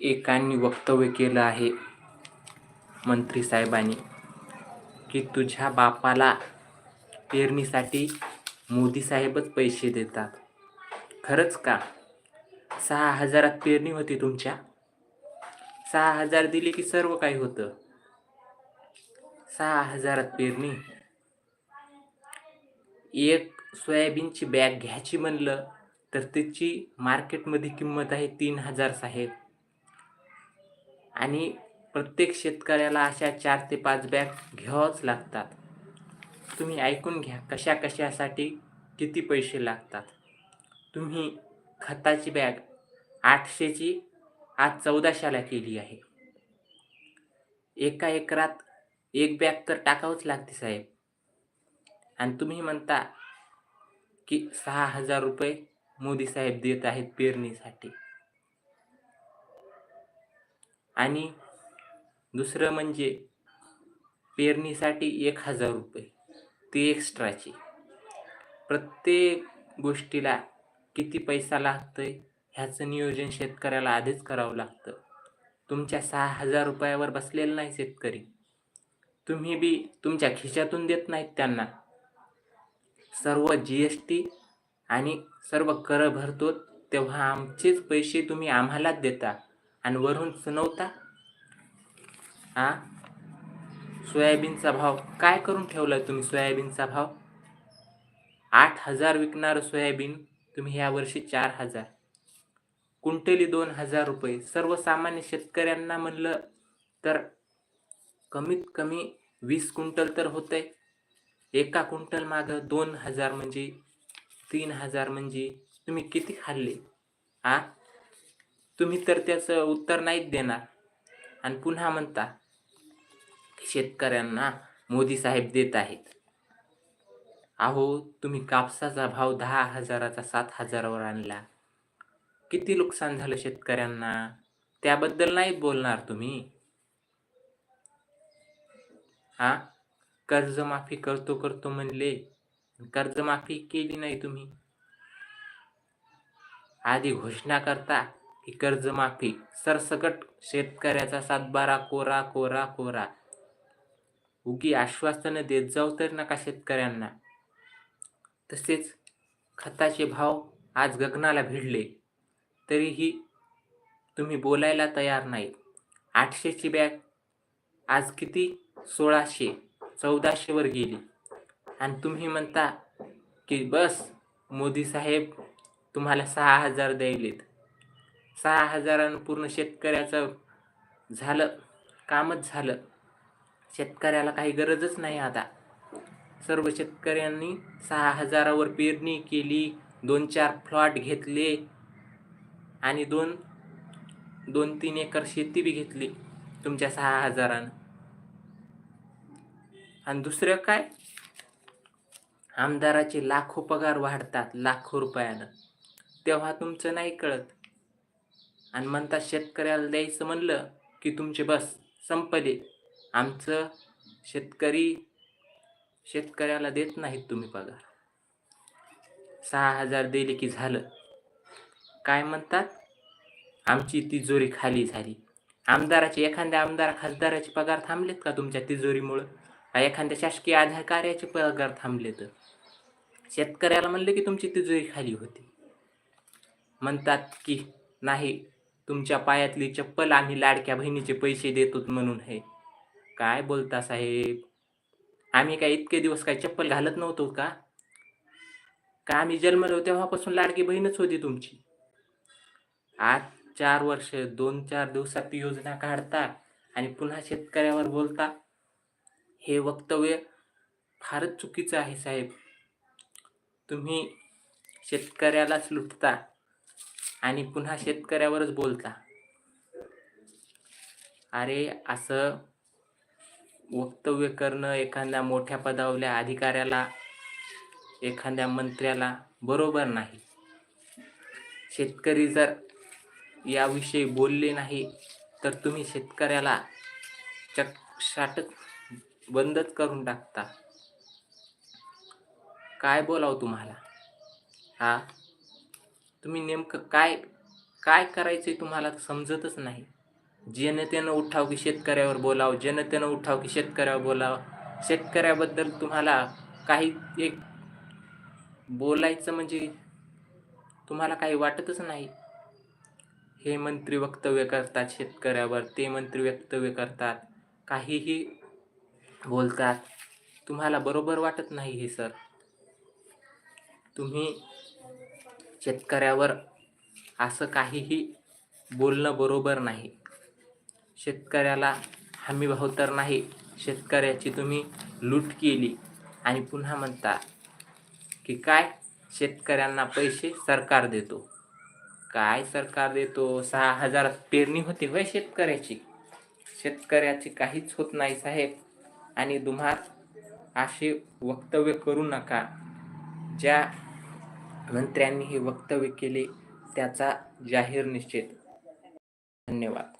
एकांनी वक्तव्य केलं आहे मंत्री साहेबांनी की तुझ्या बापाला पेरणीसाठी मोदी साहेबच पैसे देतात. खरंच का? सहा हजारात पेरणी होती तुमच्या? सहा हजार दिले की सर्व काही होतं. सहा हजारात पेरणी? एक सोयाबीनची बॅग घ्यायची म्हणलं तर त्याची मार्केटमध्ये किंमत आहे तीन हजार साहेब. आणि प्रत्येक शेतकऱ्याला अशा चार ते पाच बॅग घ्यावंच लागतात. तुम्ही ऐकून घ्या कशा कशासाठी किती पैसे लागतात. तुम्ही खताची बॅग आठशेची आज चौदाशेला केली आहे. एका एकरात एक बॅग तर टाकावंच लागते साहेब. आणि तुम्ही म्हणता की सहा हजार रुपये मोदी साहेब देत आहेत पेरणीसाठी. आणि दुसरं म्हणजे पेरणीसाठी एक हजार रुपये. ती एक्स्ट्राची प्रत्येक गोष्टीला किती पैसा लागतोय ह्याचं नियोजन शेतकऱ्याला आधीच करावं लागतं. तुमच्या सहा हजार रुपयावर बसलेला नाही शेतकरी. तुम्ही बी तुमच्या खिशातून देत नाहीत त्यांना. सर्व जी एस टी आणि सर्व कर भरतो तेव्हा आमचेच पैसे तुम्ही आम्हालाच देता. आणि वरून सुनवता हा सोयाबीनचा भाव काय करून ठेवला तुम्ही सोयाबीनचा भाव? आठ हजार विकणारं सोयाबीन तुम्ही ह्या वर्षी चार हजार. कुंटली दोन हजार रुपये. सर्वसामान्य शेतकऱ्यांना म्हणलं तर कमीत कमी वीस क्विंटल तर होतंय. एका क्विंटल मागं दोन हजार म्हणजे तीन हजार म्हणजे तुम्ही किती खाल्ले? आ? तुम्ही तर त्याचं उत्तर नाहीच देणार. आणि पुन्हा म्हणता शेतकऱ्यांना मोदी साहेब देत आहेत. अहो तुम्ही कापसाचा भाव दहा हजाराचा सात हजारावर आणला. किती नुकसान झालं शेतकऱ्यांना? त्याबद्दल नाही बोलणार तुम्ही. हा कर्जमाफी करतो करतो म्हणले. कर्जमाफी केली नाही तुम्ही. आधी घोषणा करता. ही कर्जमाफी. सरसकट शेतकऱ्याचा सातबारा कोरा कोरा कोरा. उगी आश्वासनं देत जाऊ तर नका शेतकऱ्यांना. तसेच खताचे भाव आज गगनाला भिडले. तरीही तुम्ही बोलायला तयार नाही आठशेची बॅग आज किती? सोळाशे चौदाशेवर गेली. आणि तुम्ही म्हणता की बस मोदी साहेब तुम्हाला सहा हजार द्यायलेत. सहा हजारानं पूर्ण शेतकऱ्याचं झालं कामच झालं. शेतकऱ्याला काही गरजच नाही आता. सर्व शेतकऱ्यांनी सहा हजारावर पेरणी केली दोन चार फ्लॉट घेतले आणि दोन दोन तीन एकर शेती बी घेतली तुमच्या सहा हजारानं. आणि दुसरं काय? आमदाराचे लाखो पगार वाढतात लाखो रुपयानं. तेव्हा तुमचं नाही कळत. आणि म्हणतात शेतकऱ्याला द्यायचं म्हणलं की तुमचे बस संपले. आमचं शेतकरी शेतकऱ्याला देत नाहीत तुम्ही पगार. सहा हजार दिले की झालं. काय म्हणतात? आमची तिजोरी खाली झाली. आमदाराचे एखाद्या आमदार खासदाराचे पगार थांबलेत का तुमच्या तिजोरीमुळं? का एखाद्या शासकीय अधिकाऱ्याचे पगार थांबले तर शेतकऱ्याला म्हणले की तुमची तिजोरी खाली होती. म्हणतात की नाही तुमच्या पायातली चप्पल आम्ही लाडक्या बहिणीचे पैसे देतो म्हणून हे. काय बोलता साहेब? आम्ही काय इतके दिवस काय चप्पल घालत नव्हतो का? का आम्ही जन्मलो तेव्हापासून लाडकी बहीणच होती तुमची? आज चार वर्ष दोन चार दिवसात ती योजना काढता आणि पुन्हा शेतकऱ्यावर बोलता? हे वक्तव्य फारच चुकीचं आहे साहेब. तुम्ही शेतकऱ्यालाच लुटता. आणि पुन्हा शेतकऱ्यावरच बोलता. अरे असं वक्तव्य करणं एखाद्या मोठ्या पदावल्या अधिकाऱ्याला एखाद्या मंत्र्याला बरोबर नाही. शेतकरी जर याविषयी बोलले नाही तर तुम्ही शेतकऱ्याला चकशाट बंदच करून टाकता. काय बोलाव तुम्हाला? हा? तुम्ही नेमकं काय काय करायचं आहे तुम्हाला समजतच नाही. जनतेनं उठाव की शेतकऱ्यावर बोलावं जनतेनं उठाव की शेतकऱ्यावर बोलावं शेतकऱ्याबद्दल तुम्हाला काही एक बोलायचं म्हणजे तुम्हाला काही वाटतच नाही. हे मंत्री वक्तव्य करतात शेतकऱ्यावर ते मंत्री वक्तव्य करतात काहीही बोलतात. तुम्हाला बरोबर वाटत नाही हे सर. तुम्ही शेतकऱ्यावर असं काहीही बोलणं बरोबर नाही. शेतकऱ्याला हमीभाव तर नाही. शेतकऱ्याची तुम्ही लूट केली आणि पुन्हा म्हणता की काय? शेतकऱ्यांना पैसे सरकार देतो. काय सरकार देतो? सहा हजार पेरणी होते होय शेतकऱ्याची. शेतकऱ्याची काहीच होत नाही साहेब. आणि तुम्हा असे वक्तव्य करू नका. ज्या मंत्र्यांनी हे वक्तव्य केले त्याचा जाहीर निषेध. धन्यवाद.